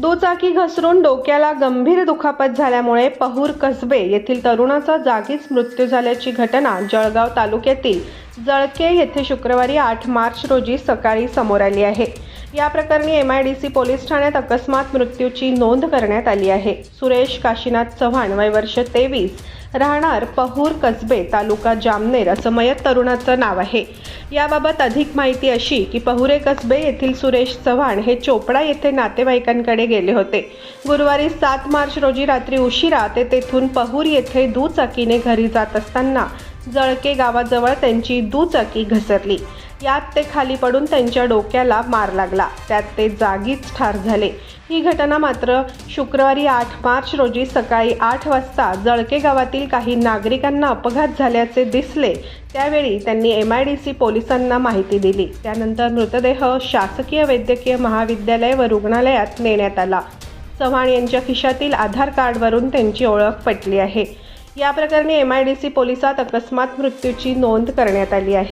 दुचाकी घसरून डोक्याला गंभीर दुखापत झाल्यामुळे पहूर कसबे येथील तरुणाचा जागीच मृत्यू झाल्याची घटना जळगाव तालुक्यातील जळके येथे शुक्रवारी आठ मार्च रोजी सकाळी समोर आली आहे. या प्रकरणी M I D C police ठाण्यात अकस्मात मृत्यूची नोंद करण्यात आली आहे. सुरेश काशीनाथ चव्हाण वय वर्ष तेवीस राहणार पहूर कसबे तालुका जामनेर असं मयत तरुणाचं नाव आहे. याबाबत अधिक माहिती अशी की पहुरे कसबे येथील सुरेश चव्हाण हे चोपडा येथे नातेवाईकांकडे गेले होते. गुरुवारी सात मार्च रोजी रात्री उशिरा ते तेथून पहूर येथे दुचाकीने घरी जात असताना जळके गावाजवळ त्यांची दुचाकी घसरली. यात ते खाली पडून त्यांच्या डोक्याला मार लागला. त्यात ते जागीच ठार झाले. ही घटना मात्र शुक्रवारी आठ मार्च रोजी सकाळी आठ वाजता जळके गावातील काही नागरिकांना अपघात झाल्याचे दिसले. त्यावेळी त्यांनी एम आय डी सी पोलिसांना माहिती दिली. त्यानंतर मृतदेह शासकीय वैद्यकीय महाविद्यालय व रुग्णालयात नेण्यात आला. चव्हाण यांच्या खिशातील आधार कार्डवरून त्यांची ओळख पटली आहे. या प्रकरणी एम आय डी सी पोलिसात अकस्मात मृत्यूची नोंद करण्यात आली आहे.